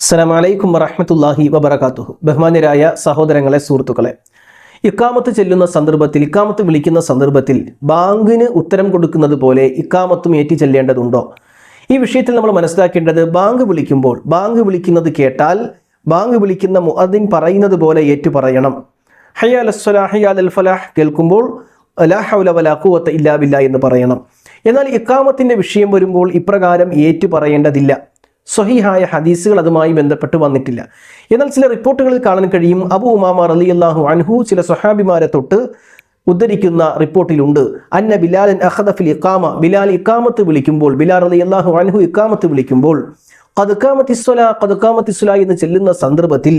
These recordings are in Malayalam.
അസ്സലാമു വറഹമത്തല്ലാഹി വബറകാതുഹു ബഹുമാന്യരായ സഹോദരങ്ങളെ സുഹൃത്തുക്കളെ ഇക്കാമത്ത് ചെല്ലുന്ന സന്ദർഭത്തിൽ ഇക്കാമത്ത് വിളിക്കുന്ന സന്ദർഭത്തിൽ ബാങ്കിന് ഉത്തരം കൊടുക്കുന്നത് പോലെ ഇക്കാമത്തും ഏറ്റി ചെല്ലേണ്ടതുണ്ടോ? ഈ വിഷയത്തിൽ നമ്മൾ മനസ്സിലാക്കേണ്ടത് ബാങ്ക് വിളിക്കുമ്പോൾ ബാങ്ക് വിളിക്കുന്നത് കേട്ടാൽ ബാങ്ക് വിളിക്കുന്ന മുഅദ്ദിൻ പറയുന്നത് പോലെ ഏറ്റു പറയണം. ഹയ്യാൽ ഹയ്യാൽ ഫലാഹ് കേൾക്കുമ്പോൾ ഇല്ലാ ബില്ലാ എന്ന് പറയണം. എന്നാൽ ഇക്കാമത്തിന്റെ വിഷയം വരുമ്പോൾ ഇപ്രകാരം ഏറ്റു പറയേണ്ടതില്ല. സ്വഹീഹായ ഹദീസുകൾ അതുമായി ബന്ധപ്പെട്ട് വന്നിട്ടില്ല. എന്നാൽ ചില റിപ്പോർട്ടുകളിൽ കാണാൻ കഴിയും അബു ഉമാമ അലി അള്ളാഹു അൻഹു ചില സ്വഹാബിമാരെ തൊട്ട് ഉദ്ധരിക്കുന്ന റിപ്പോർട്ടിലുണ്ട്. അന്ന ബിലാലൻ അലി ഇക്കാമ ബിലാൽ ഇക്കാമത്ത് വിളിക്കുമ്പോൾ ബിലാൽ അലി അള്ളാഹു അൻഹു ഇക്കാമത്ത് വിളിക്കുമ്പോൾ കതുക്കാമത്തിസ്വല കതുക്കാമത്തിസ്വല എന്ന് ചെല്ലുന്ന സന്ദർഭത്തിൽ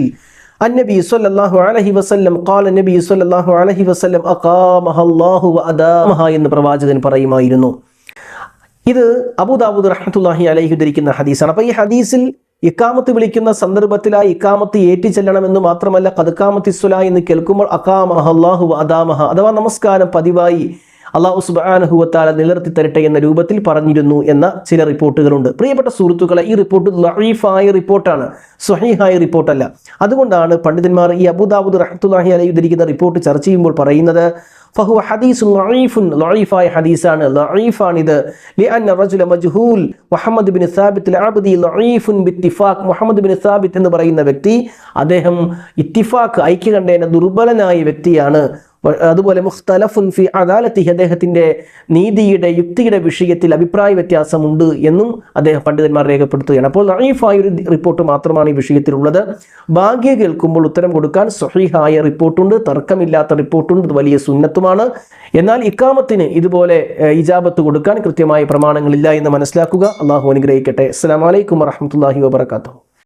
അന്നബി സല്ലല്ലാഹു അലൈഹി വസല്ലം ഖാല നബി സല്ലല്ലാഹു അലൈഹി വസല്ലം അഖാമഹ അല്ലാഹു വഅദാമഹ എന്ന് പ്രവാചകൻ പറയുമായിരുന്നു. ഇത് അബുദാബുദ് റഹ്മത്തുല്ലാഹി അലൈഹി ഉദ്ധരിക്കുന്ന ഹദീസാണ്. അപ്പോൾ ഈ ഹദീസിൽ ഇക്കാമത്ത് വിളിക്കുന്ന സന്ദർഭത്തിൽ ആ ഇക്കാമത്ത് ചെല്ലണമെന്ന് മാത്രമല്ല കതുക്കാമത്തിസ്വല എന്ന് കേൾക്കുമ്പോൾ അക്കാമഹ അള്ളാഹു അദാമഹ അഥവാ നമസ്കാരം പതിവായി അള്ളാഹു സുബാനഹുവത്താല നിലർത്തി തരട്ടെ എന്ന രൂപത്തിൽ പറഞ്ഞിരുന്നു എന്ന ചില റിപ്പോർട്ടുകളുണ്ട്. പ്രിയപ്പെട്ട സുഹൃത്തുക്കളെ ഈ റിപ്പോർട്ട് ലഹീഫായ റിപ്പോർട്ടാണ് സ്വഹീഹായ റിപ്പോർട്ടല്ല. അതുകൊണ്ടാണ് പണ്ഡിതന്മാർ ഈ അബുദാബുദ് റഹത്തുല്ലാഹി അലൈ ഉദ്ധരിക്കുന്ന റിപ്പോർട്ട് ചർച്ച ചെയ്യുമ്പോൾ പറയുന്നത് ഫഹു ഹദീസ് ലഈഫുൻ ലഈഫായ ഹദീസാണ്. ലഈഫാണിത് ലിഅന്ന റജുല മജ്ഹൂൽ മുഹമ്മദ് ബിൻ സാബിത്ത് അബ്ദി ലഈഫുൻ ബിത്തിഫാഖ് മുഹമ്മദ് ബിൻ സാബിത്ത് എന്ന് പറയുന്ന വ്യക്തി അദ്ദേഹം ഇത്തിഫാഖ് ഐക്യകണ്ഠേന ദുർബലനായ വ്യക്തിയാണ്. അതുപോലെ മുഖ്തലഫുൻ ഫി അദാലത്തി അദ്ദേഹത്തിന്റെ നീതിയുടെ യുക്തിയുടെ വിഷയത്തിൽ അഭിപ്രായ വ്യത്യാസമുണ്ട് എന്നും അദ്ദേഹം പണ്ഡിതന്മാർ രേഖപ്പെടുത്തുകയാണ്. അപ്പോൾ ലൈഫായ ഒരു റിപ്പോർട്ട് മാത്രമാണ് ഈ വിഷയത്തിലുള്ളത്. ഭാഗ്യ കേൾക്കുമ്പോൾ ഉത്തരം കൊടുക്കാൻ സ്വഹീഹായ റിപ്പോർട്ടുണ്ട് തർക്കമില്ലാത്ത റിപ്പോർട്ടുണ്ട് ഇത് വലിയ സുന്നത്തുമാണ്. എന്നാൽ ഇക്കാമത്തിന് ഇതുപോലെ ഇജാബത്ത് കൊടുക്കാൻ കൃത്യമായ പ്രമാണങ്ങളില്ല എന്ന് മനസ്സിലാക്കുക. അള്ളാഹു അനുഗ്രഹിക്കട്ടെ. അസ്സാം വലൈക്കും വറഹമത്തല്ലാഹി വാബർക്കാത്തു